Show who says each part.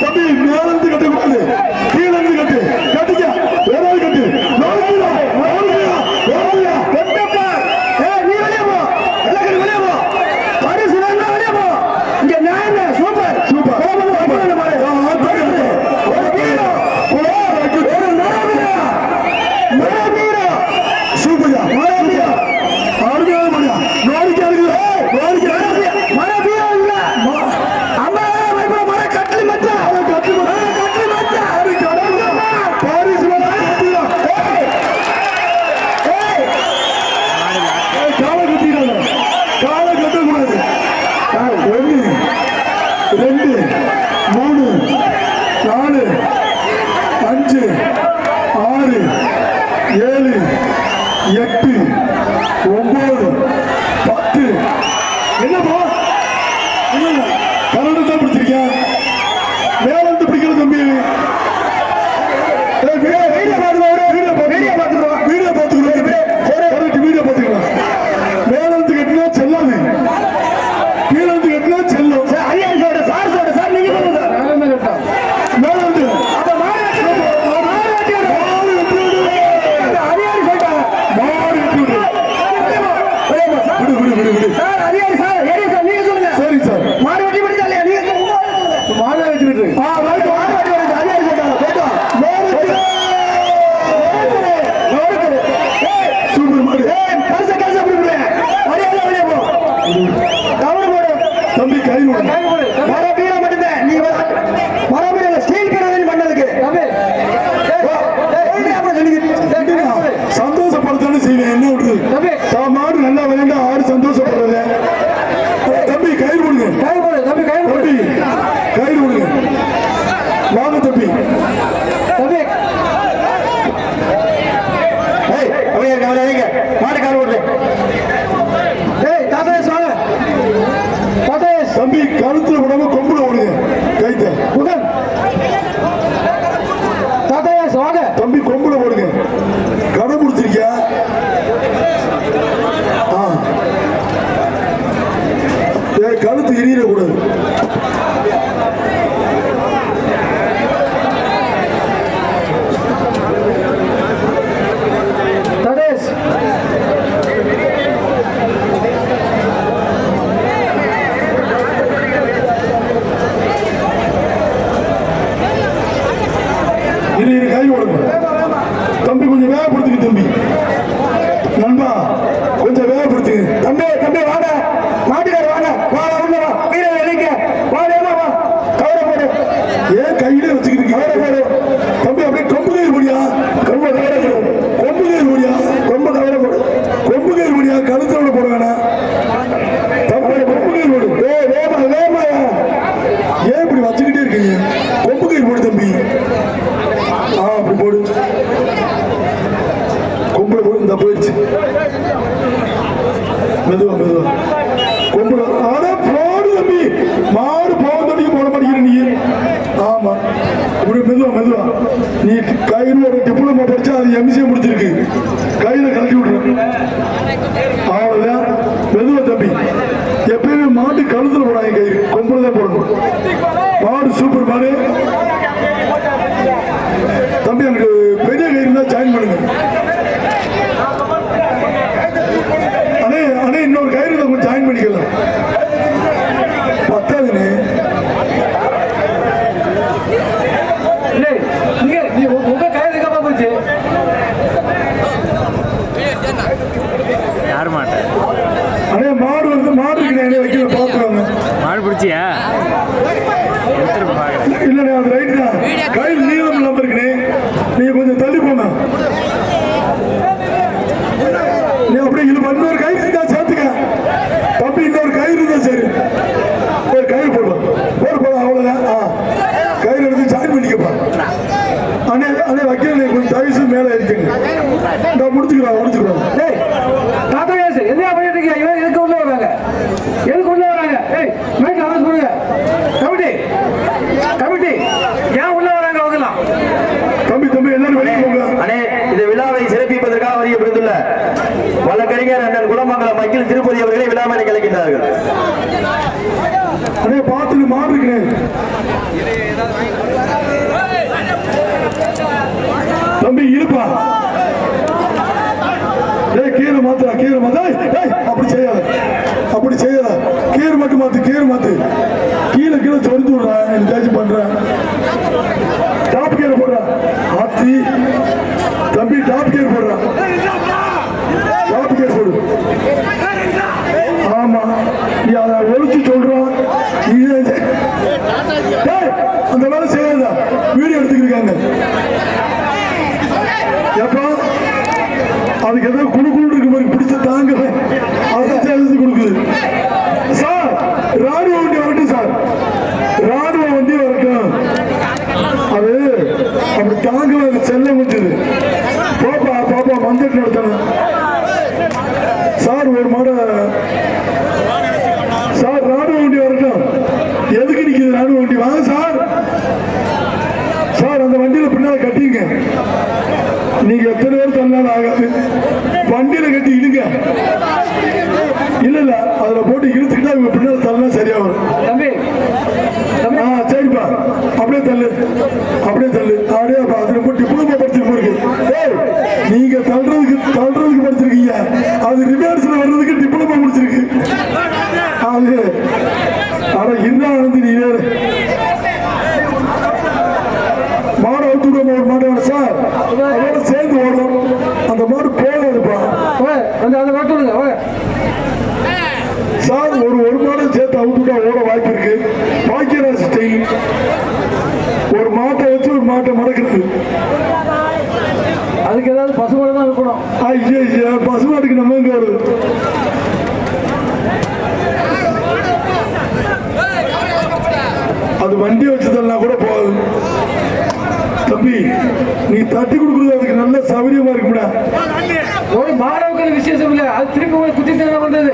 Speaker 1: தம்பி மேலும் கழுத்துல விடாம கொம்பு மெதுவா மெதுவா நீ கையில் ஒரு டிப்ளமோ படிச்சா அது எம்சிஏ முடிச்சிருக்கு. கையில கழட்டி விடுறோம் தம்பி இருப்பா ஏய் கீரை மாத்துறா கீரை மாத்தா. அப்படி செய்யாத. அப்படி செய்யாத. கீரை மட்டும் மாத்து கீரை மாத்து. கீழே கீழே சொரிந்து விடுறா. எதாச்சும் பண்றேன் அந்த வேலை செய்யாத வீடியோ எடுத்துக்கிருக்காங்க எப்பா அதுக்கு ஏதோ குழு குழு இருக்கு மாதிரி பிடிச்ச தாங்கல அதை சேர்த்து கொடுக்குது சார் ராணுவ வண்டி வரட்டும் சார் ராணுவ வண்டி வரட்டும் அது அப்படி தாங்க அது செல்ல முடிஞ்சது பாப்பா பாப்பா மஞ்சள் நடத்தணும் சார் ஒரு மாட சார் ராணுவ வண்டி வரட்டும் எதுக்கு நிக்குது ராணுவ வண்டி வாங்க சார் சார் பின்னால கட்டிங்க நீங்க எத்தனை பேர் தள்ளாலும் ஆகாது வண்டியில கட்டி இழுங்க இல்ல இல்ல அதுல போட்டு இழுத்துக்கிட்டா இவங்க பின்னால தள்ளா சரியா வரும்
Speaker 2: தம்பி.
Speaker 1: சரிப்பா. அப்படியே தள்ளு. அப்படியே தள்ளு அப்படியே அப்ப அதுல போட்டு டிப்ளமா படிச்சிருப்போம் இருக்கு ஏய் நீங்க தள்ளுறதுக்கு தள்ளுறதுக்கு படிச்சிருக்கீங்க அது ரிவர்ஸ்ல வர்றதுக்கு டிப்ளமா முடிச்சிருக்கு அது ஆனா என்ன ஆனது நீ வேறு விடுவோம் ஒரு மாடு வேணும் சார். அதோட சேர்ந்து ஓடும் அந்த மாடு போகாதுப்பா
Speaker 2: அந்த அந்த மாட்டு
Speaker 1: சார் ஒரு ஒரு மாடு சேர்த்து அவுத்து விட்டா ஓட வாய்ப்பு இருக்கு. பாக்கியராஜ் ஸ்டைல் ஒரு மாட்டை வச்சு ஒரு மாட்டை மடக்கிறது.
Speaker 2: அதுக்கு ஏதாவது பசுமாடு தான் இருக்கணும்
Speaker 1: ஐயா ஐயா பசுமாட்டுக்கு நம்ம எங்க வருது அது வண்டி வச்சதெல்லாம் கூட போகாது. நீ தட்டி கொடுக்குறது அதுக்கு நல்ல சௌகரியமா இருக்கும்டா
Speaker 2: ஒரு மாணவர்கள் விசேஷம் இல்லை அது திரும்ப குத்தி என்ன பண்றது